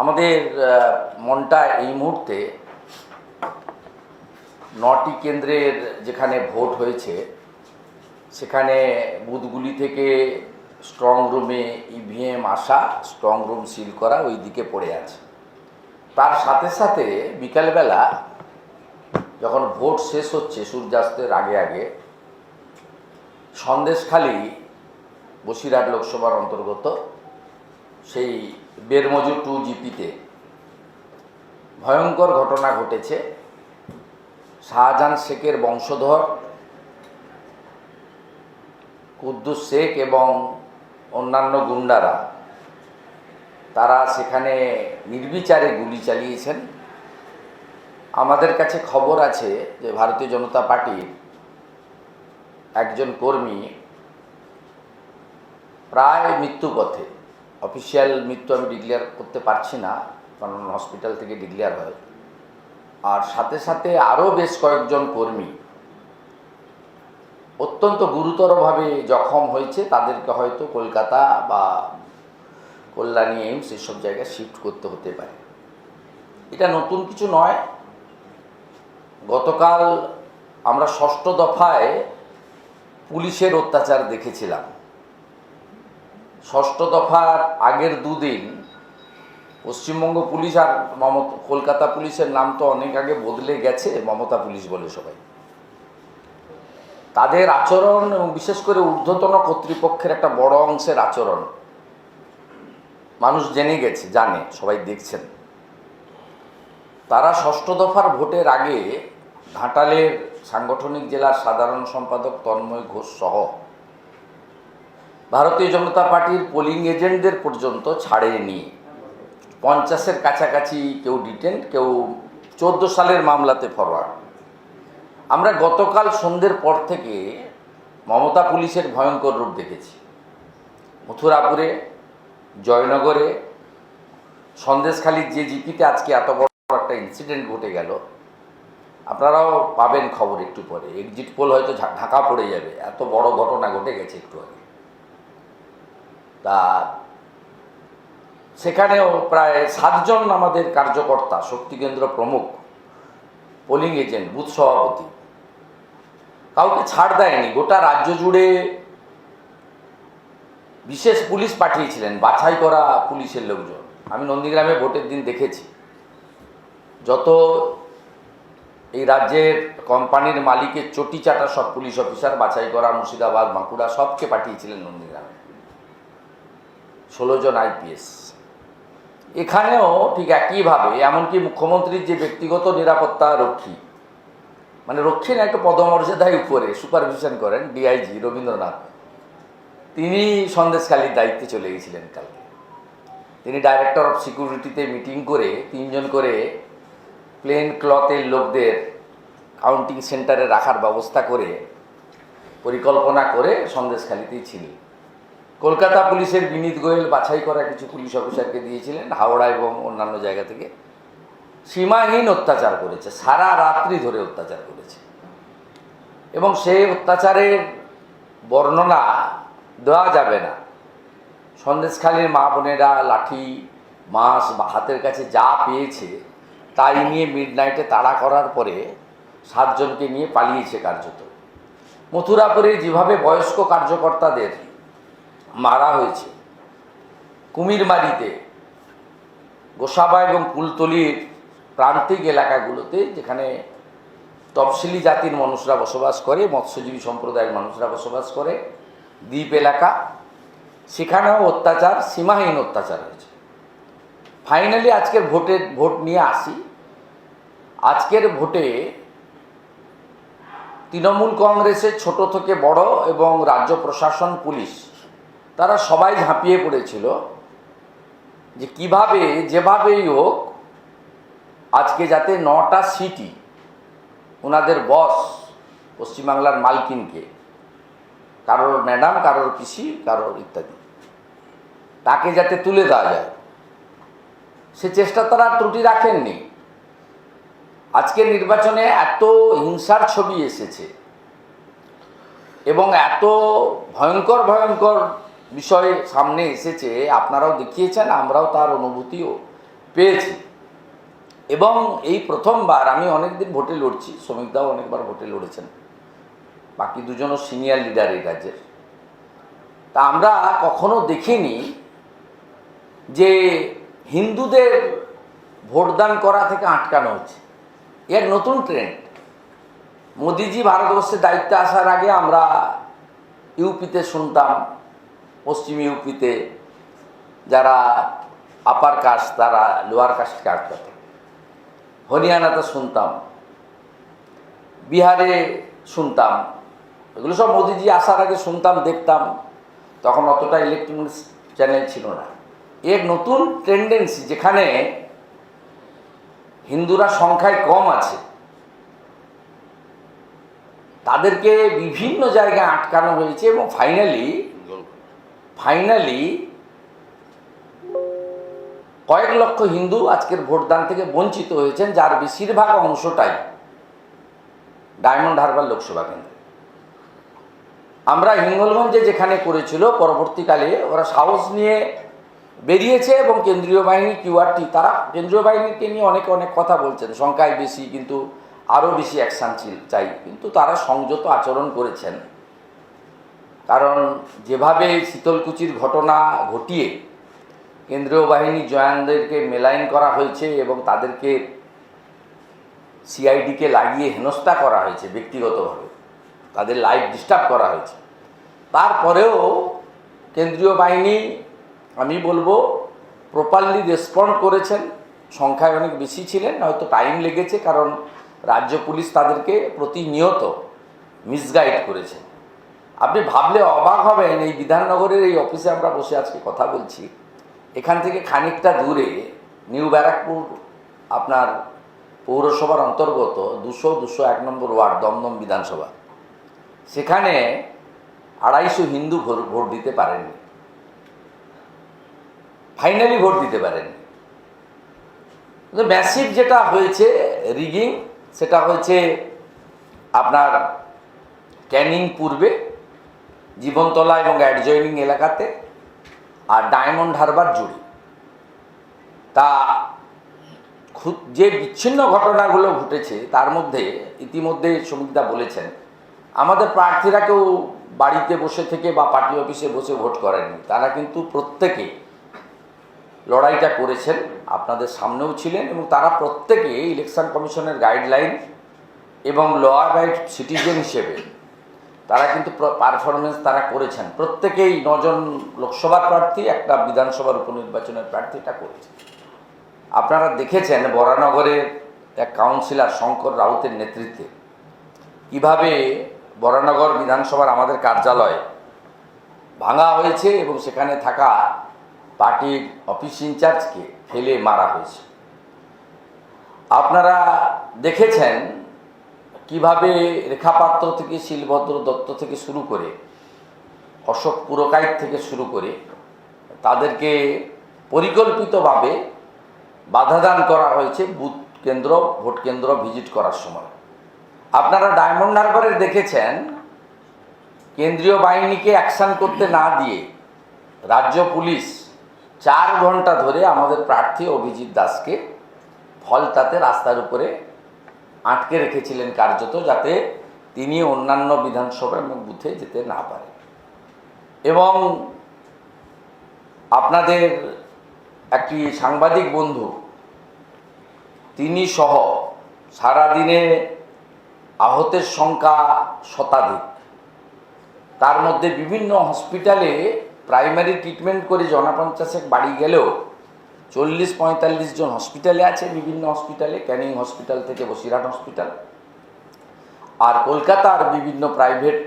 আমাদের মনটা এই মুহূর্তে নটি কেন্দ্রের যেখানে ভোট হয়েছে, সেখানে বুথগুলি থেকে স্ট্রং রুমে ইভিএম আসা স্ট্রং রুম সিল করা ওই দিকে পড়ে আছে। তার সাথে সাথে বিকালবেলা যখন ভোট শেষ হচ্ছে সূর্যাস্তের আগে আগে, সন্দেশখালী বসিরহাট লোকসভার অন্তর্গত সেই বেরমজুর টু জিপিতে ভয়ঙ্কর ঘটনা ঘটেছে। শাহজাহান শেখের বংশধর, কুদ্দুস শেখ এবং অন্যান্য গুন্ডারা, তারা সেখানে নির্বিচারে গুলি চালিয়েছেন। আমাদের কাছে খবর আছে যে ভারতীয় জনতা পার্টির একজন কর্মী প্রায় মৃত্যু পথে অফিসিয়াল মৃত্যু আমি ডিক্লেয়ার করতে পারছি না, কারণ হসপিটাল থেকে ডিক্লেয়ার হয়। আর সাথে সাথে আরও বেশ কয়েকজন কর্মী অত্যন্ত গুরুতরভাবে জখম হয়েছে, তাদেরকে হয়তো কলকাতা বা কল্যাণী, এইমস এসব জায়গায় শিফট করতে হতে পারে। এটা নতুন কিছু নয়। গতকাল আমরা ষষ্ঠ দফায় পুলিশের অত্যাচার দেখেছিলাম। ষষ্ঠ দফার আগের দুদিন পশ্চিমবঙ্গ পুলিশ আর মমতা, কলকাতা পুলিশের নাম তো অনেক আগে বদলে গেছে, মমতা পুলিশ বলে সবাই। তাদের আচরণ এবং বিশেষ করে ঊর্ধ্বতন কর্তৃপক্ষের একটা বড় অংশের আচরণ, মানুষ জেনে গেছে, জানে, সবাই দেখছেন। তারা ষষ্ঠ দফার ভোটের আগে ঘাটালের সাংগঠনিক জেলার সাধারণ সম্পাদক তন্ময় ঘোষ সহ ভারতীয় জনতা পার্টির পোলিং এজেন্টদের পর্যন্ত ছাড়েনি। পঞ্চাশের কাছাকাছি কেউ ডিটেন কেউ চোদ্দ সালের মামলাতে ফরওয়ার্ড আমরা গতকাল সন্ধ্যের পর থেকে মমতা পুলিশের ভয়ঙ্কর রূপ দেখেছি। মথুরাপুরে, জয়নগরে, সন্দেশখালীর যে জিপিতে আজকে এত বড় একটা ইনসিডেন্ট ঘটে গেল। আপনারাও পাবেন খবর একটু পরে। এক্সিট পোল হয়তো ঢাকা পড়ে যাবে। এত বড় ঘটনা ঘটে গেছে একটু আগে। তা সেখানেও প্রায় সাতজন আমাদের কার্যকর্তা শক্তিকেন্দ্র প্রমুখ পোলিং এজেন্ট বুথ সভাপতি। কাউকে ছাড় দেয়নি, গোটা রাজ্য জুড়ে বিশেষ পুলিশ পাঠিয়েছিলেন, বাছাই করা পুলিশের লোকজন। আমি নন্দীগ্রামে ভোটের দিন দেখেছি। যত এই রাজ্যের কোম্পানির মালিকের চটি চাটা সব পুলিশ অফিসার, বাছাই করা, মুর্শিদাবাদ, বাঁকুড়া, সবকে পাঠিয়েছিলেন নন্দীগ্রামে। ষোলো জন আইপিএস এখানেও ঠিক একইভাবে, এমনকি মুখ্যমন্ত্রীর যে ব্যক্তিগত নিরাপত্তা রক্ষী মানে রক্ষী না, একটা পদমর্যাদায় উপরে, সুপারভিশন করেন ডিআইজি রবীন্দ্রনাথ। তিনি সন্দেশখালীর দায়িত্বে চলে গেছিলেন কালকে। তিনি ডাইরেক্টর অফ সিকিউরিটিতে মিটিং করে তিনজন করে প্লেন ক্লথের লোকদের কাউন্টিং সেন্টারে রাখার ব্যবস্থা করে পরিকল্পনা করে সন্দেশখালীতেই ছিলেন। কলকাতা পুলিশের বিনীত গোয়েল বাছাই করা কিছু পুলিশ অফিসারকে দিয়েছিলেন হাওড়া এবং অন্যান্য জায়গা থেকে। সীমাহীন অত্যাচার করেছে, সারা রাত্রি ধরে অত্যাচার করেছে। এবং সেই অত্যাচারের বর্ণনা দেওয়া যাবে না। সন্দেশখালীর মা বোনেরা লাঠি মাস বা হাতের কাছে যা পেয়েছে, তাই নিয়ে মিড নাইটে তাড়া করার পরে সাতজনকে নিয়ে পালিয়েছে কার্যত। মথুরাপুরে যেভাবে বয়স্ক কার্যকর্তাদের মারা হয়েছে। কুমিরমারিতে গোসাবা এবং কুলতলির প্রান্তিক এলাকাগুলোতে যেখানে তফসিলি জাতির মানুষরা বসবাস করে, মৎস্যজীবী সম্প্রদায়ের মানুষরা বসবাস করে, দ্বীপ এলাকা, সেখানেও অত্যাচার, সীমাহীন অত্যাচার হয়েছে। ফাইনালি আজকের ভোটের ভোট নিয়ে আসি। আজকের ভোটে তৃণমূল কংগ্রেসের ছোট থেকে বড় এবং রাজ্য প্রশাসন পুলিশ তারা সবাই ঝাঁপিয়ে পড়েছিল যে কীভাবে, যেভাবেই হোক, আজকে যাতে নটা সিটি ওনাদের বস পশ্চিমবাংলার মালকিনকে, কারোর ম্যাডাম, কারোর পিসি, কারোর ইত্যাদি, তাকে যাতে তুলে দেওয়া যায়, সে চেষ্টা তারা ত্রুটি রাখেননি। আজকের নির্বাচনে এত হিংসার ছবি এসেছে এবং এত ভয়ঙ্কর ভয়ঙ্কর বিষয় সামনে এসেছে, আপনারাও দেখিয়েছেন, আমরাও তার অনুভূতিও পেয়েছি। এবং এই প্রথমবার আমি অনেকদিন ভোটে লড়ছি, শ্রমিকদাও অনেকবার ভোটে লড়েছেন। বাকি দুজনও সিনিয়র লিডার এই রাজ্যের। তা আমরা কখনো দেখিনি যে হিন্দুদের ভোটদান করা থেকে আটকানো হচ্ছে। এ এক নতুন ট্রেন্ড মোদিজি ভারতবর্ষের দায়িত্বে আসার আগে আমরা ইউপিতে শুনতাম পশ্চিম ইউপিতে যারা আপার কাস্ট তারা লোয়ার কাস্টকে আটকাতো হরিয়ানাতে শুনতাম, বিহারে শুনতাম, এগুলো সব মোদিজি আসার আগে শুনতাম, দেখতাম, তখন অতটা ইলেকট্রনিক্স চ্যানেল ছিল না। এর নতুন টেন্ডেন্সি যেখানে হিন্দুরা সংখ্যায় কম আছে, তাদেরকে বিভিন্ন জায়গায় আটকানো হয়েছে এবং ফাইনালি ফাইনালি কয়েক লক্ষ হিন্দু আজকের ভোটদান থেকে বঞ্চিত হয়েছেন, যার বেশিরভাগ অংশটাই ডায়মন্ড হারবার লোকসভা কেন্দ্রে। আমরা হিঙ্গলগঞ্জে যেখানে করেছিল, পরবর্তীকালে ওরা সাহস নিয়ে বেরিয়েছে এবং কেন্দ্রীয় বাহিনী কিউআরটি তারা কেন্দ্রীয় বাহিনীকে নিয়ে অনেক অনেক কথা বলছেন। সংখ্যায় বেশি, কিন্তু আরও বেশি অ্যাকশান চাই। কিন্তু তারা সংযত আচরণ করেছেন। কারণ যেভাবে শীতলকুচির ঘটনা ঘটিয়ে কেন্দ্রীয় বাহিনী জয়ানদেরকে মেলাইন করা হয়েছে এবং তাদেরকে সিআইডিকে লাগিয়ে হেনস্থা করা হয়েছে ব্যক্তিগতভাবে, তাদের লাইফ ডিস্টার্ব করা হয়েছে। তারপরেও কেন্দ্রীয় বাহিনী, আমি বলব, প্রপারলি রেসপন্ড করেছেন, সংখ্যায় অনেক বেশি ছিলেন, হয়তো টাইম লেগেছে কারণ রাজ্য পুলিশ তাদেরকে প্রতিনিয়ত মিসগাইড করেছে। আপনি ভাবলে অবাক হবেন, এই বিধাননগরের এই অফিসে আমরা বসে আজকে কথা বলছি। এখান থেকে খানিকটা দূরে নিউ ব্যারাকপুর, আপনার পৌরসভার অন্তর্গত দুশো দুশো এক নম্বর ওয়ার্ড, দমদম বিধানসভা। সেখানে আড়াইশো হিন্দু ভোট দিতে পারেননি। ফাইনালি ভোট দিতে পারেননি। ম্যাসিভ যেটা হয়েছে রিগিং সেটা হয়েছে আপনার ক্যানিং পূর্বে জীবনতলা এবং অ্যাডজয়নিং এলাকাতে আর ডায়মন্ড হারবার জুড়ে। তা যে বিচ্ছিন্ন ঘটনাগুলো ঘটেছে, তার মধ্যে ইতিমধ্যে শ্রমিকদা বলেছেন, আমাদের প্রার্থীরা কেউ বাড়িতে বসে থেকে বা পার্টি অফিসে বসে ভোট করেননি তারা কিন্তু প্রত্যেকে লড়াইটা করেছেন, আপনাদের সামনেও ছিলেন এবং তারা প্রত্যেকে ইলেকশন কমিশনের গাইডলাইন এবং ল অ্যাবাইড সিটিজেন হিসেবে তারা কিন্তু পারফরমেন্স তারা করেছেন। প্রত্যেকেই নজন লোকসভার প্রার্থী, একটা বিধানসভার উপনির্বাচনের প্রার্থী এটা করেছে। আপনারা দেখেছেন বরানগরের এক কাউন্সিলর শঙ্কর রাউতের নেতৃত্বে কীভাবে বরানগর বিধানসভার আমাদের কার্যালয় ভাঙা হয়েছে এবং সেখানে থাকা পার্টির অফিস ইনচার্জকে ফেলে মারা হয়েছে। আপনারা দেখেছেন কীভাবে রেখাপাত্র থেকে শিলভদ্র দত্ত থেকে শুরু করে, অশোক পুরকাইত থেকে শুরু করে, তাদেরকে পরিকল্পিতভাবে বাধাদান করা হয়েছে বুথ কেন্দ্র, ভোট কেন্দ্র ভিজিট করার সময়। আপনারা ডায়মন্ড হারবারের দেখেছেন, কেন্দ্রীয় বাহিনীকে অ্যাকশন করতে না দিয়ে রাজ্য পুলিশ চার ঘণ্টা ধরে আমাদের প্রার্থী অভিজিৎ দাসকে ফলতাতে রাস্তার উপরে আটকে রেখেছিলেন কার্যত যাতে তিনি অন্যান্য বিধানসভা এবং বুথে যেতে না পারেন এবং আপনাদের একটি সাংবাদিক বন্ধু, তিনি সহ সারাদিনে আহতের সংখ্যা শতাধিক। তার মধ্যে বিভিন্ন হসপিটালে প্রাইমারি ট্রিটমেন্ট করে জনপঞ্চাশেক বাড়ি গেলেও চল্লিশ পঁয়তাল্লিশ জন হসপিটালে আছে, বিভিন্ন হসপিটালে ক্যানিং হসপিটাল থেকে বসিরহাট হসপিটাল আর কলকাতার বিভিন্ন প্রাইভেট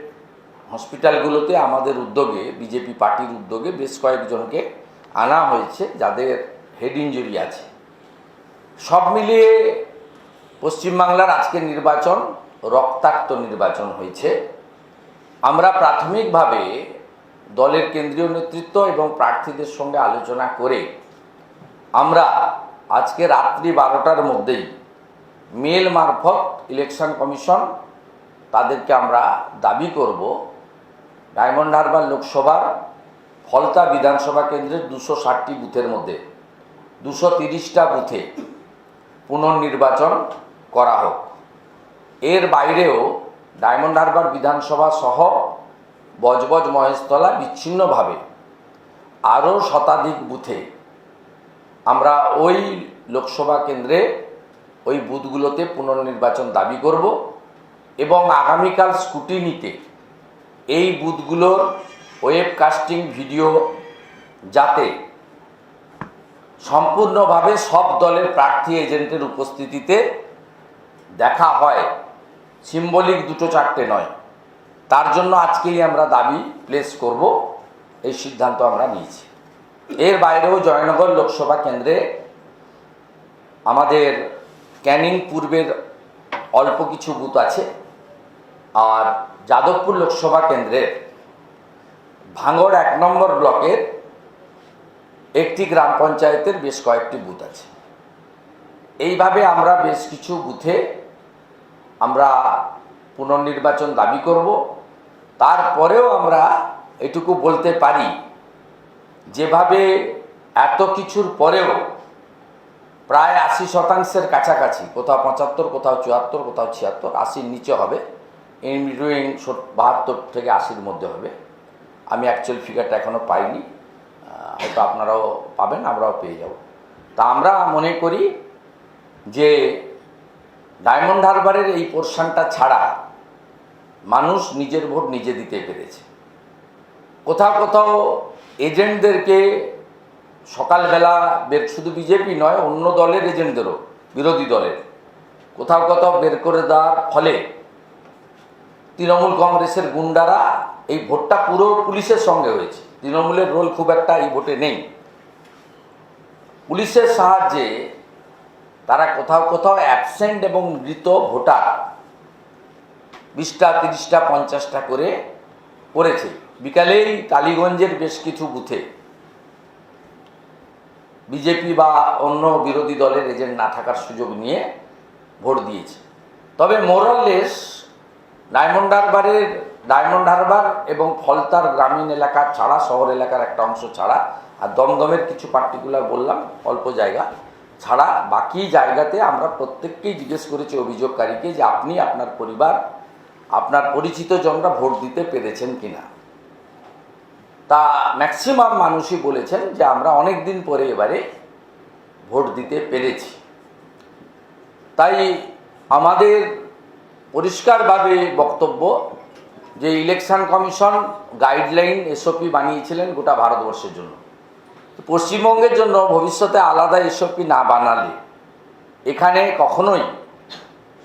হসপিটালগুলোতে আমাদের উদ্যোগে বিজেপি পার্টির উদ্যোগে বেশ কয়েকজনকে আনা হয়েছে, যাদের হেড ইঞ্জুরি আছে। সব মিলিয়ে পশ্চিমবাংলার আজকের নির্বাচন রক্তাক্ত নির্বাচন হয়েছে। আমরা প্রাথমিকভাবে দলের কেন্দ্রীয় নেতৃত্ব এবং প্রার্থীদের সঙ্গে আলোচনা করে আমরা আজকে রাত্রি বারোটার মধ্যেই মেল মারফত ইলেকশন কমিশন তাদেরকে আমরা দাবি করব। ডায়মন্ড হারবার লোকসভার ফলতা বিধানসভা কেন্দ্রের দুশো ষাটটি বুথের মধ্যে দুশো তিরিশটা বুথে পুনর্নির্বাচন করা হোক। এর বাইরেও ডায়মন্ড হারবার বিধানসভা সহ বজবজ মহেশতলা বিচ্ছিন্নভাবে আরও শতাধিক বুথে আমরা ওই লোকসভা কেন্দ্রে ওই বুথগুলোতে পুনর্নির্বাচন দাবি করব এবং আগামীকাল স্কুটিনিতে এই বুথগুলোর ওয়েবকাস্টিং ভিডিও যাতে সম্পূর্ণভাবে সব দলের প্রার্থী এজেন্টের উপস্থিতিতে দেখা হয়, সিম্বলিক দুটো চারটে নয়। তার জন্য আজকেই আমরা দাবি প্লেস করব, এই সিদ্ধান্ত আমরা নিয়েছি। এর বাইরেও জয়নগর লোকসভা কেন্দ্রে আমাদের ক্যানিং পূর্বের অল্প কিছু বুথ আছে আর যাদবপুর লোকসভা কেন্দ্রের ভাঙড় এক নম্বর ব্লকের একটি গ্রাম পঞ্চায়েতের বেশ কয়েকটি বুথ আছে। এইভাবে আমরা বেশ কিছু বুথে আমরা পুনর্নির্বাচন দাবি করব। তারপরেও আমরা এটুকু বলতে পারি যেভাবে এত কিছুর পরেও প্রায় আশি শতাংশের কাছাকাছি, কোথাও পঁচাত্তর, কোথাও চুয়াত্তর, কোথাও ছিয়াত্তর, আশির নিচে হবে। ইন বিটুইন বাহাত্তর থেকে আশির মধ্যে হবে। আমি অ্যাকচুয়াল ফিগারটা এখনও পাইনি। হয়তো আপনারাও পাবেন, আমরাও পেয়ে যাব। তা আমরা মনে করি যে ডায়মন্ড হারবারের এই পোর্শনটা ছাড়া মানুষ নিজের ভোট নিজে দিতে পেরেছে। কোথাও কোথাও এজেন্টদেরকে সকালবেলা বের শুধু বিজেপি নয়, অন্য দলের এজেন্টদেরও, বিরোধী দলের। কোথাও কোথাও বের করে দেওয়ার ফলে তৃণমূল কংগ্রেসের গুন্ডারা এই ভোটটা পুরো পুলিশের সঙ্গে হয়েছে। তৃণমূলের রোল খুব একটা এই ভোটে নেই। পুলিশের সাহায্যে তারা কোথাও কোথাও অ্যাবসেন্ট এবং মৃত ভোটার বিশটা, তিরিশটা, পঞ্চাশটা করে করেছে বিকালেই টালিগঞ্জের বেশ কিছু বুথে বিজেপি বা অন্য বিরোধী দলের এজেন্ট না থাকার সুযোগ নিয়ে ভোট দিয়েছে। তবে মোরাললেস ডায়মন্ড হারবারের, ডায়মন্ড হারবার এবং ফলতার গ্রামীণ এলাকা ছাড়া, শহর এলাকার একটা অংশ ছাড়া, আর দমদমের কিছু পার্টিকুলার বললাম, অল্প জায়গা ছাড়া, বাকি জায়গাতে আমরা প্রত্যেককেই জিজ্ঞেস করেছি অভিযোগকারীকে যে আপনি আপনার পরিবার, আপনার পরিচিত জনরা ভোট দিতে পেরেছেন কিনা। তা ম্যাক্সিমাম মানুষই বলেছেন যে আমরা অনেক দিন পরে এবারে ভোট দিতে পেরেছি। তাই আমাদের পরিষ্কারভাবে বক্তব্য যে ইলেকশন কমিশন গাইডলাইন এসওপি বানিয়েছিলেন গোটা ভারতবর্ষের জন্য। পশ্চিমবঙ্গের জন্য ভবিষ্যতে আলাদা এসওপি না বানালে এখানে কখনোই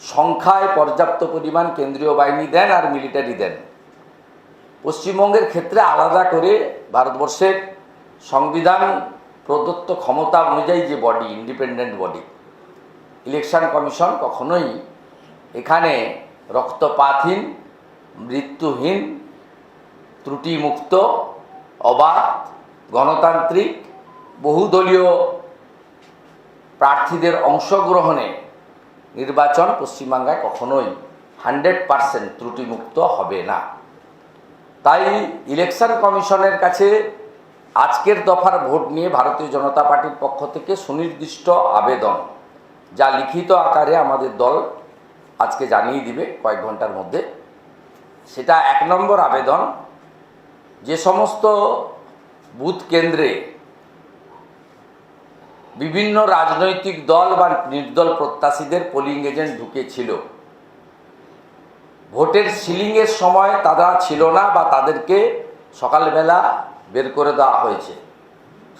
সংখ্যায় পর্যাপ্ত পরিমাণ কেন্দ্রীয় বাহিনী দেন আর মিলিটারি দেন। পশ্চিমবঙ্গের ক্ষেত্রে আলাদা করে ভারতবর্ষের সংবিধান প্রদত্ত ক্ষমতা অনুযায়ী যে body independent body election commission কখনোই এখানে রক্তপাতহীন, মৃত্যুহীন, ত্রুটিমুক্ত, অবাধ, গণতান্ত্রিক, বহুদলীয় প্রার্থীদের অংশগ্রহণে নির্বাচন পশ্চিমবাংলায় কখনোই হান্ড্রেড পারসেন্ট ত্রুটিমুক্ত হবে না। তাই ইলেকশন কমিশনের কাছে আজকের দফার ভোট নিয়ে ভারতীয় জনতা পার্টির পক্ষ থেকে সুনির্দিষ্ট আবেদন, যা লিখিত আকারে আমাদের দল আজকে জানিয়ে দিবে কয়েক ঘণ্টার মধ্যে। সেটা এক নম্বর আবেদন। যে সমস্ত বুথ কেন্দ্রে বিভিন্ন রাজনৈতিক দল বা নির্দল প্রত্যাশীদের পোলিং এজেন্ট ঢুকেছিল ভোটের সিলিংয়ের সময় তারা ছিল না বা তাদেরকে সকালবেলা বের করে দেওয়া হয়েছে।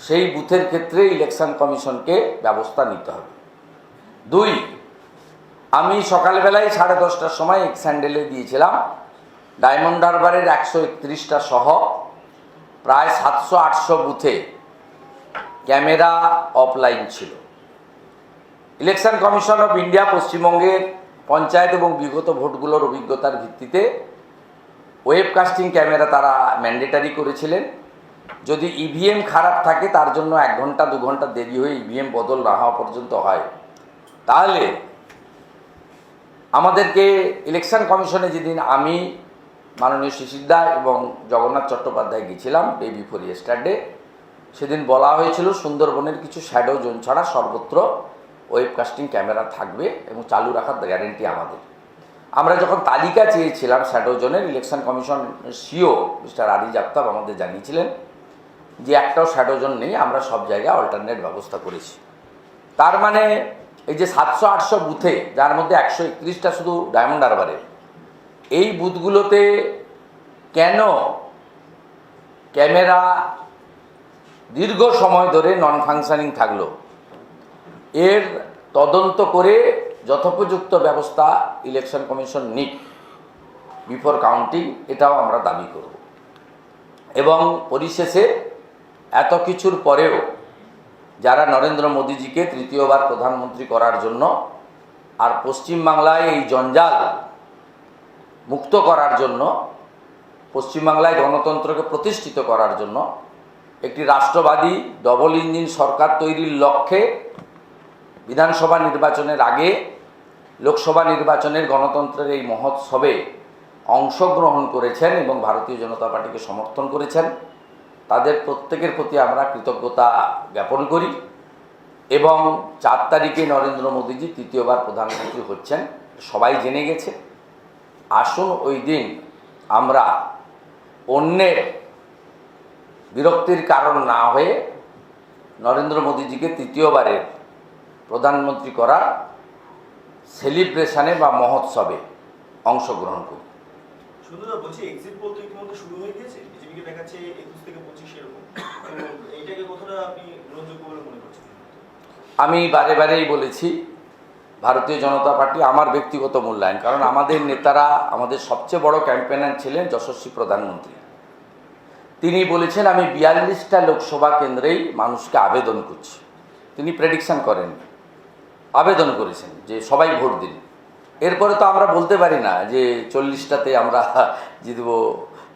সেই বুথের ক্ষেত্রে ইলেকশন কমিশনকে ব্যবস্থা নিতে হবে। দুই, আমি সকালবেলায় সাড়ে দশটার সময় এক স্যান্ডেলে দিয়েছিলাম। ডায়মন্ড হারবারের একশো একত্রিশটা সহ প্রায় সাতশো আটশো বুথে ক্যামেরা অফলাইন ছিল। ইলেকশন কমিশন অফ ইন্ডিয়া পশ্চিমবঙ্গের পঞ্চায়েত এবং বিগত ভোটগুলোর অভিজ্ঞতার ভিত্তিতে ওয়েবকাস্টিং ক্যামেরা তারা ম্যান্ডেটারি করেছিলেন। যদি ইভিএম খারাপ থাকে, তার জন্য এক ঘণ্টা, দু ঘণ্টা দেরি হয়ে ইভিএম বদল না হওয়া পর্যন্ত হয়। তাহলে আমাদেরকে ইলেকশন কমিশনে যেদিন আমি, মাননীয় শিশিরদা এবং জগন্নাথ চট্টোপাধ্যায় গেছিলাম ডে বিফোর ইয়েস্টারডে, সেদিন বলা হয়েছিল সুন্দরবনের কিছু শ্যাডো জোন ছাড়া সর্বত্র ওয়েবকাস্টিং ক্যামেরা থাকবে এবং চালু রাখার গ্যারেন্টি আমাদের। আমরা যখন তালিকা চেয়েছিলাম শ্যাডো জোনের election commission CO mister Ariz Aftab আমাদের জানিয়েছিলেন যে একটাও শ্যাডো জোন নেই, আমরা সব জায়গায় অল্টারনেট ব্যবস্থা করেছি। তার মানে এই যে সাতশো আটশো বুথে, যার মধ্যে একশো একত্রিশটা শুধু ডায়মন্ড হারবারে এই বুথগুলোতে কেন ক্যামেরা দীর্ঘ সময় ধরে নন ফাংশনিং থাকল? এর তদন্ত করে যথোপযুক্ত ব্যবস্থা ইলেকশন কমিশন নিক বিফোর কাউন্টিং এটাও আমরা দাবি করব। এবং পরিশেষে এত কিছুর পরেও যারা নরেন্দ্র মোদীজিকে তৃতীয়বার প্রধানমন্ত্রী করার জন্য আর পশ্চিমবাংলায় এই জঞ্জাল মুক্ত করার জন্য, পশ্চিমবাংলায় গণতন্ত্রকে প্রতিষ্ঠিত করার জন্য একটি রাষ্ট্রবাদী ডবল ইঞ্জিন সরকার তৈরির লক্ষ্যে বিধানসভা নির্বাচনের আগে লোকসভা নির্বাচনের গণতন্ত্রের এই মহোৎসবে অংশগ্রহণ করেছেন এবং ভারতীয় জনতা পার্টিকে সমর্থন করেছেন। তাদের প্রত্যেকের প্রতি আমরা কৃতজ্ঞতা জ্ঞাপন করি এবং চার তারিখে নরেন্দ্র মোদীজি তৃতীয়বার প্রধানমন্ত্রী হচ্ছেন, সবাই জেনে গেছে। আসুন ওই দিন আমরা অন্যের বিরক্তির কারণ না হয়ে নরেন্দ্র মোদীজিকে তৃতীয়বারের প্রধানমন্ত্রী করা সেলিব্রেশনে বা মহোৎসবে অংশগ্রহণ করি। আমি বারে বারেই বলেছি ভারতীয় জনতা পার্টি আমার ব্যক্তিগত মূল্যায়ন কারণ আমাদের নেতারা আমাদের সবচেয়ে বড় ক্যাম্পেনার ছিলেন যশস্বী প্রধানমন্ত্রী। তিনি বলেছেন আমি বিয়াল্লিশটা লোকসভা কেন্দ্রেই মানুষকে আবেদন করছি। তিনি প্রেডিকশন করেন আবেদন করেছেন, যে সবাই ভোট দিন। এরপরে তো আমরা বলতে পারি না যে চল্লিশটাতে আমরা জিতব,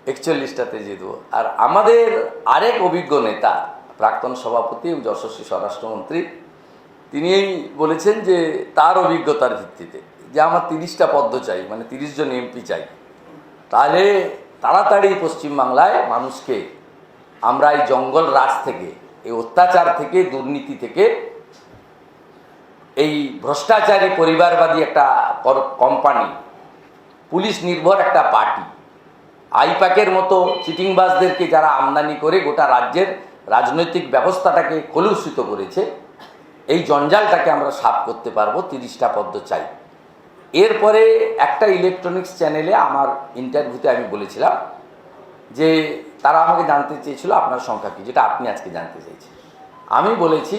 একচল্লিশটাতে জিতব। আর আমাদের আরেক অভিজ্ঞ নেতা, প্রাক্তন সভাপতি যশস্বী স্বরাষ্ট্রমন্ত্রী তিনি বলেছেন যে তার অভিজ্ঞতার ভিত্তিতে যে আমার তিরিশটা পদ্ম চাই মানে তিরিশ জন এমপি চাই, তাহলে তাড়াতাড়ি পশ্চিমবাংলায় মানুষকে আমরা এই জঙ্গল রাজ থেকে, এই অত্যাচার থেকে, দুর্নীতি থেকে এই ভ্রষ্টাচারী পরিবারবাদী একটা কোম্পানি পুলিশ নির্ভর একটা পার্টি আইপ্যাকের মতো চিটিংবাজদেরকে যারা আমদানি করে গোটা রাজ্যের রাজনৈতিক ব্যবস্থাটাকে কলুষিত করেছে, এই জঞ্জালটাকে আমরা সাফ করতে পারব, তিরিশটা পদ্ম চাই। এরপরে একটা ইলেকট্রনিক্স চ্যানেলে আমার ইন্টারভিউতে আমি বলেছিলাম যে, তারা আমাকে জানতে চেয়েছিল আপনার সংখ্যা কী, যেটা আপনি আজকে জানতে চেয়েছেন আমি বলেছি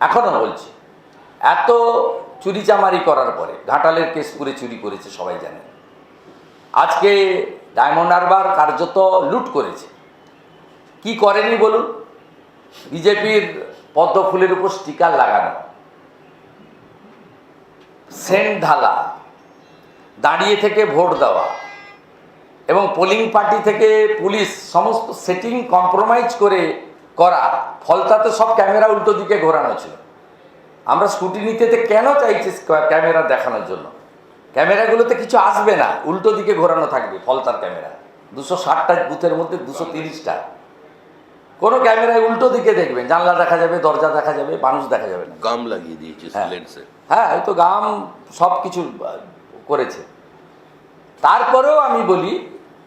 এখনও বলছি এত চুরিচামারি করার পরে, ঘাটালের কেশপুরে চুরি করেছে, সবাই জানে। আজকে ডায়মন্ড হারবার কার্যত লুট করেছে। কি করেনি বলুন? বিজেপির পদ্ম ফুলের উপর স্টিকার লাগানো। সেন্ট ঢালা। দাঁড়িয়ে থেকে ভোট দেওয়া। এবং পোলিং পার্টি থেকে পুলিশ সমস্ত সেটিং কম্প্রোমাইজ করে করা। ফলতাতে সব ক্যামেরা উল্টো দিকে ঘোরানো ছিল। আমরা স্কুটিনিতে কেন চাইছি ক্যামেরা দেখানোর জন্য? ক্যামেরাগুলোতে কিছু আসবে না উল্টো দিকে ঘোরানো থাকবে ফলতার ক্যামেরা। দুশো ষাটটা বুথের মধ্যে দুশো তিরিশটা। কোনো ক্যামেরায় উল্টো দিকে দেখবেন জানলা দেখা যাবে দরজা দেখা যাবে মানুষ দেখা যাবে না। গাম লাগিয়ে দিয়েছে হ্যাঁ। লেন্সে। হ্যাঁ হয়তো গাম সব কিছু করেছে। তারপরেও আমি বলি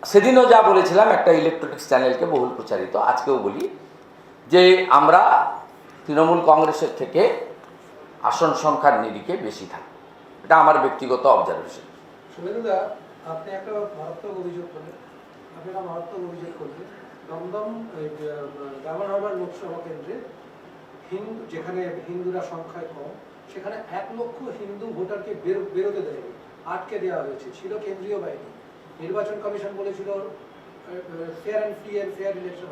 সেদিনও যা বলেছিলাম একটা ইলেকট্রনিক্স চ্যানেলকে বহুল প্রচারিত আজকেও বলি যে আমরা তৃণমূল কংগ্রেসের থেকে আসন সংখ্যার নিরিখে বেশি থাকি। এটা আমার ব্যক্তিগত অবজারভেশন আপনি একটা অভিযোগ আপনি একটা অভিযোগ দমদম লোকসভা কেন্দ্রে হিন্দু, যেখানে হিন্দুরা সংখ্যায় কম, সেখানে এক লক্ষ হিন্দু ভোটারকে বেরোতে আটকে দেওয়া হয়েছে। ছিল কেন্দ্রীয় বাহিনী। নির্বাচন কমিশন বলেছিল fair and free fair election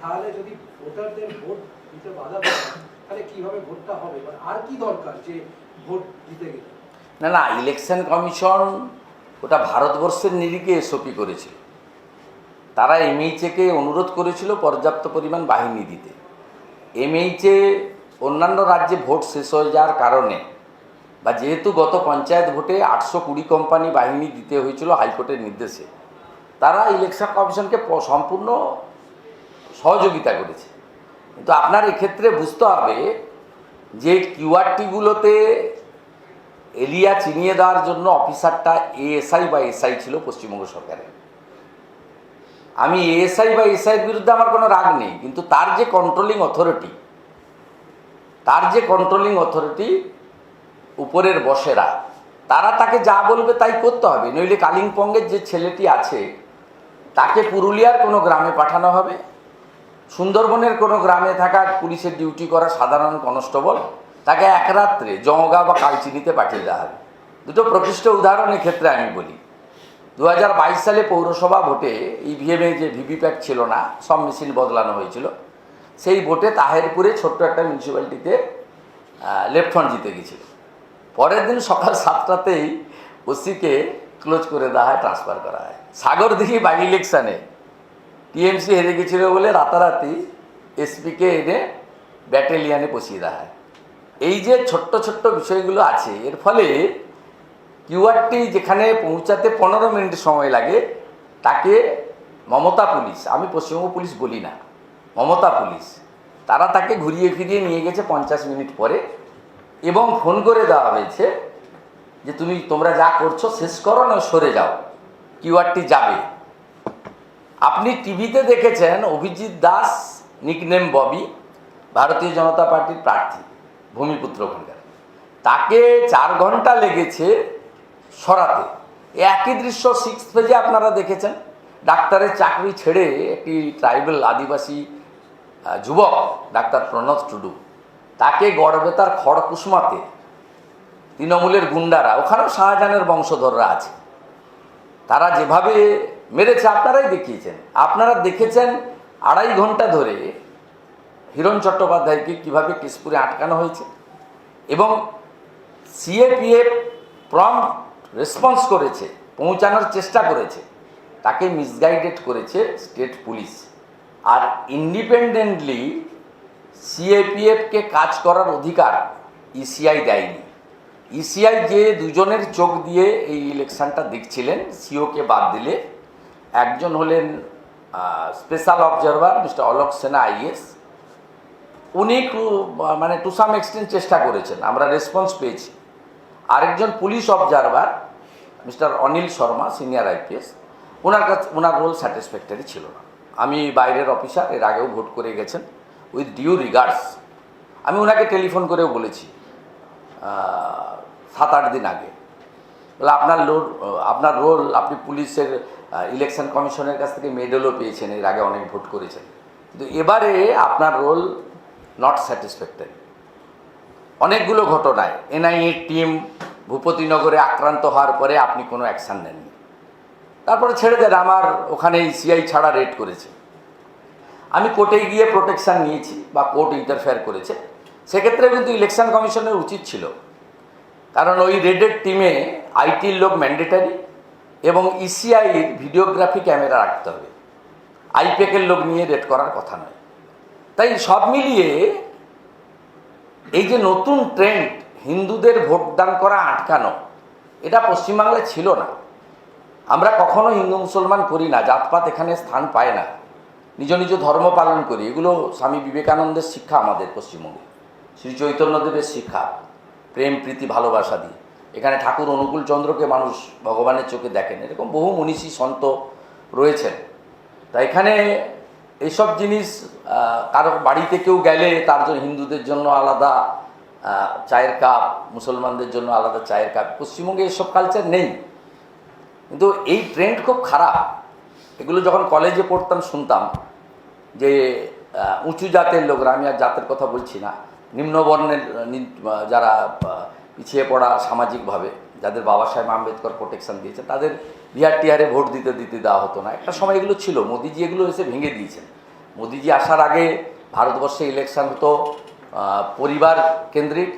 তাহলে যদি ভোটারদের ভোট দিতে বাধা তাহলে কীভাবে ভোটটা হবে? আর কি দরকার যে ভোট দিতে গেলে? না না ইলেকশন কমিশন ওটা ভারতবর্ষের নিরিখে এসওপি করেছিল তারা এমএইচএকে অনুরোধ করেছিল পর্যাপ্ত পরিমাণ বাহিনী দিতে। এমএইচএ অন্যান্য রাজ্যে ভোট শেষ হয়ে যাওয়ার কারণে বা যেহেতু গত পঞ্চায়েত ভোটে আটশো কুড়ি কোম্পানি বাহিনী দিতে হয়েছিল হাইকোর্টের নির্দেশে, তারা ইলেকশন কমিশনকে সম্পূর্ণ সহযোগিতা করেছে। কিন্তু আপনার এক্ষেত্রে বুঝতে হবে যে কিউআরটিগুলোতে এরিয়া চিনিয়ে দেওয়ার জন্য অফিসারটা এএসআই বা এসআই ছিল পশ্চিমবঙ্গ সরকারের। আমি এএসআই বা এসআইয়ের বিরুদ্ধে আমার কোনো রাগ নেই, কিন্তু তার যে কন্ট্রোলিং অথরিটি তার যে কন্ট্রোলিং অথরিটি উপরের বসেরা, তারা তাকে যা বলবে তাই করতে হবে। নইলে কালিম্পংয়ের যে ছেলেটি আছে, তাকে পুরুলিয়ার কোনো গ্রামে পাঠানো হবে। সুন্দরবনের কোনো গ্রামে থাকা পুলিশের ডিউটি করা সাধারণ কনস্টেবল, তাকে এক রাত্রে জমগা বা কালচিনিতে পাঠিয়ে দেওয়া হবে। দুটো প্রকৃষ্ট উদাহরণের ক্ষেত্রে আমি বলি। দু হাজার বাইশ সালে পৌরসভা ভোটে ইভিএমে যে ভিভিপ্যাট ছিল না, সব মেশিন বদলানো হয়েছিল। সেই ভোটে তাহেরপুরে ছোট্ট একটা মিউনিসিপ্যালিটিতে লেফট্রন্ট জিতে গেছিল। পরের দিন সকাল সাতটাতেই ওসিকে ক্লোজ করে দেওয়া হয় ট্রান্সফার করা হয়। সাগরদিঘি বাই ইলেকশানে টিএমসি হেরে গেছিল বলে রাতারাতি এসপিকে এনে ব্যাটালিয়ানে বসিয়ে দেওয়া হয়। এই যে ছোট্ট ছোট্ট বিষয়গুলো আছে, এর ফলে কিউআরটি যেখানে পৌঁছাতে পনেরো মিনিট সময় লাগে, তাকে মমতা পুলিশ, আমি পশ্চিমবঙ্গ পুলিশ বলি না, মমতা পুলিশ, তারা তাকে ঘুরিয়ে ফিরিয়ে নিয়ে গেছে পঞ্চাশ মিনিট পরে এবং ফোন করে দেওয়া হয়েছে যে, তুমি, তোমরা যা করছ শেষ করো, না সরে যাও, কিউআরটি যাবে। আপনি টিভিতে দেখেছেন অভিজিৎ দাস নিকনেম ববি, ভারতীয় জনতা পার্টির প্রার্থী, ভূমিপুত্র ওখানকার তাকে চার ঘণ্টা লেগেছে সরাতে। একই দৃশ্য সিক্স পেজে আপনারা দেখেছেন। ডাক্তারের চাকরি ছেড়ে একটি ট্রাইবেল আদিবাসী যুবক, ডাক্তার প্রণব টুডু, তাকে গড়বেতার খড়কুসমাতে তৃণমূলের গুন্ডারা, ওখানেও শাহজাহানের বংশধররা আছে। তারা যেভাবে মেরেছে, আপনারাই দেখিয়েছেন। আপনারা দেখেছেন আড়াই ঘণ্টা ধরে হিরণ চট্টোপাধ্যায়কে কীভাবে কেশপুরে আটকানো হয়েছে এবং সিএপিএফ প্রম রেসপন্স করেছে, পৌঁছানোর চেষ্টা করেছে, তাকে মিসগাইডেড করেছে স্টেট পুলিশ। আর ইন্ডিপেন্ডেন্টলি সিএপিএফকে কাজ করার অধিকার ইসিআই দেয়নি। ইসিআই যে দুজনের চোখ দিয়ে এই ইলেকশনটা দেখছিলেন, সিওকে বাদ দিলে একজন হলেন স্পেশাল অবজারভার মিস্টার অলোক সেনা আইএস। উনি মানে টু সাম এক্সটেন্ট চেষ্টা করেছেন, আমরা রেসপন্স পেয়েছি। আরেকজন police observer mister Anil Sharma senior IPS ওনার কাছে ওনার রোল স্যাটিসফ্যাক্টরি ছিল না। আমি বাইরের অফিসার এর আগেও ভোট করে গেছেন উইথ ডিউ রিগার্ডস আমি ওনাকে টেলিফোন করেও বলেছি সাত আট দিন আগে। আপনার লোর আপনার রোল আপনি পুলিশের ইলেকশন কমিশনের কাছ থেকে মেডেলও পেয়েছেন, এর আগে অনেক ভোট করেছেন। কিন্তু এবারে আপনার রোল নট স্যাটিসফ্যাক্টরি অনেকগুলো ঘটনায় এনআইএ টিম ভূপতিনগরে আক্রান্ত হওয়ার পরে আপনি কোনো অ্যাকশান নেননি। তারপরে ছেড়ে দেন, আমার ওখানে সিআই ছাড়া রেড করেছে। আমি কোর্টে গিয়ে প্রোটেকশন নিয়েছি বা কোর্ট ইন্টারফেয়ার করেছে। সেক্ষেত্রে কিন্তু ইলেকশন কমিশনের উচিত ছিল। কারণ ওই রেডের টিমে আইটির লোক ম্যান্ডেটারি এবং ইসিআইয়ের ভিডিওগ্রাফি ক্যামেরা রাখতে হবে। আইপেকের লোক নিয়ে রেড করার কথা নয়। তাই সব মিলিয়ে এই যে নতুন ট্রেন্ড, হিন্দুদের ভোটদান করা আটকানো, এটা পশ্চিমবাংলায় ছিল না। আমরা কখনো হিন্দু মুসলমান করি না, জাতপাত এখানে স্থান পায় না। নিজ নিজ ধর্ম পালন করি, এগুলো স্বামী বিবেকানন্দের শিক্ষা আমাদের পশ্চিমবঙ্গে। শ্রী চৈতন্যদেবের শিক্ষা, প্রেম, প্রীতি, ভালোবাসা দিয়ে। এখানে ঠাকুর অনুকূল চন্দ্রকে মানুষ ভগবানের চোখে দেখেন। এরকম বহু মনীষী, সন্ত রয়েছেন। তা এখানে এইসব জিনিস কারও বাড়িতে কেউ গেলে তার জন্য হিন্দুদের জন্য আলাদা চায়ের কাপ, মুসলমানদের জন্য আলাদা চায়ের কাপ। পশ্চিমবঙ্গে এসব কালচার নেই। কিন্তু এই ট্রেন্ড খুব খারাপ। এগুলো যখন কলেজে পড়তাম, শুনতাম যে উঁচু জাতের লোকরা, আমি আর জাতের কথা বলছি না, নিম্নবর্ণের যারা পিছিয়ে পড়া সামাজিকভাবে, যাদের বাবা সাহেব আম্বেদকর প্রোটেকশন দিয়েছেন, তাদের বিহার টিহারে ভোট দিতে দিতে দেওয়া হতো না। একটা সময় এগুলো ছিল, মোদিজি এগুলো এসে ভেঙে দিয়েছেন। মোদিজি আসার আগে ভারতবর্ষে ইলেকশন হতো পরিবার কেন্দ্রিক,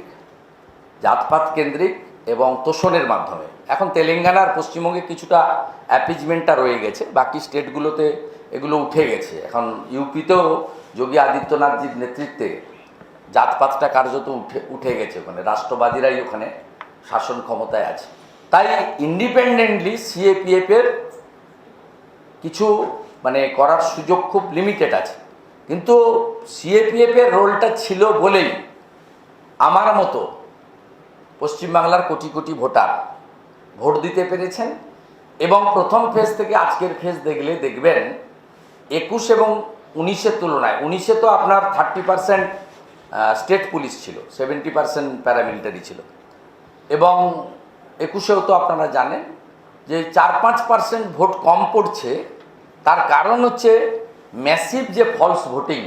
জাতপাত কেন্দ্রিক এবং তোষণের মাধ্যমে। এখন তেলেঙ্গানার পশ্চিমবঙ্গে কিছুটা অ্যাপিজমেন্টটা রয়ে গেছে, বাকি স্টেটগুলোতে এগুলো উঠে গেছে। এখন ইউপিতেও যোগী আদিত্যনাথজির নেতৃত্বে জাতপাতটা কার্যত উঠে উঠে গেছে ওখানে। রাষ্ট্রবাদীরাই ওখানে শাসন ক্ষমতায় আছে। তাই ইন্ডিপেন্ডেন্টলি সিএপিএফের কিছু মানে করার সুযোগ খুব লিমিটেড আছে। কিন্তু সিএপিএফ এর রোলটা ছিল বলেই আমার মতো পশ্চিমবাংলার কোটি কোটি ভোটার ভোট দিতে পেরেছেন এবং প্রথম ফেজ থেকে আজকের ফেজ দেখলে দেখবেন একুশ এবং উনিশের তুলনায়, উনিশে তো আপনার থার্টি পার্সেন্ট স্টেট পুলিশ ছিল সেভেন্টি পার্সেন্ট প্যারামিলিটারি ছিল। এবং একুশেও তো আপনারা জানেন যে চার পাঁচ পার্সেন্ট ভোট কম পড়ছে, তার কারণ হচ্ছে ম্যাসিভ যে ফলস ভোটিং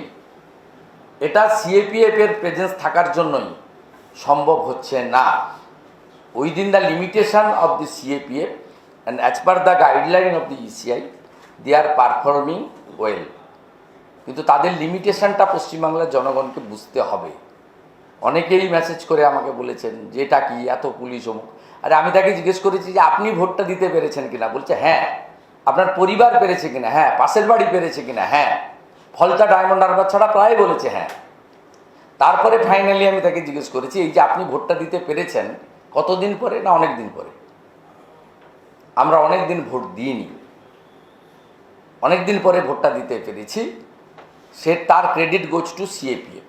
এটা সিএপিএফ এর প্রেজেন্স থাকার জন্যই সম্ভব হচ্ছে না। Within the limitation of the CAPF and as per the guideline of the ECI they are performing well কিন্তু তাদের লিমিটেশনটা পশ্চিমবাংলার জনগণকে বুঝতে হবে। অনেকেই মেসেজ করে আমাকে বলেছেন যে এটা কি? এত পুলিশ অমুক? আরে আমি তাকে জিজ্ঞেস করেছি যে, আপনি ভোটটা দিতে পেরেছেন কিনা? বলছে হ্যাঁ। আপনার পরিবার পেরেছে কিনা? হ্যাঁ। পাশের বাড়ি পেরেছে কিনা? হ্যাঁ। ফলতা ডায়মন্ড হারবার ছাড়া প্রায় বলেছে হ্যাঁ। তারপরে ফাইনালি আমি তাকে জিজ্ঞেস করেছি, এই যে আপনি ভোটটা দিতে পেরেছেন, কতদিন পরে না অনেক দিন পরে? আমরা অনেক দিন ভোট দিইনি। অনেক দিন পরে ভোটটা দিতে পেরেছি। সে তার ক্রেডিট গোজ টু সিএপিএফ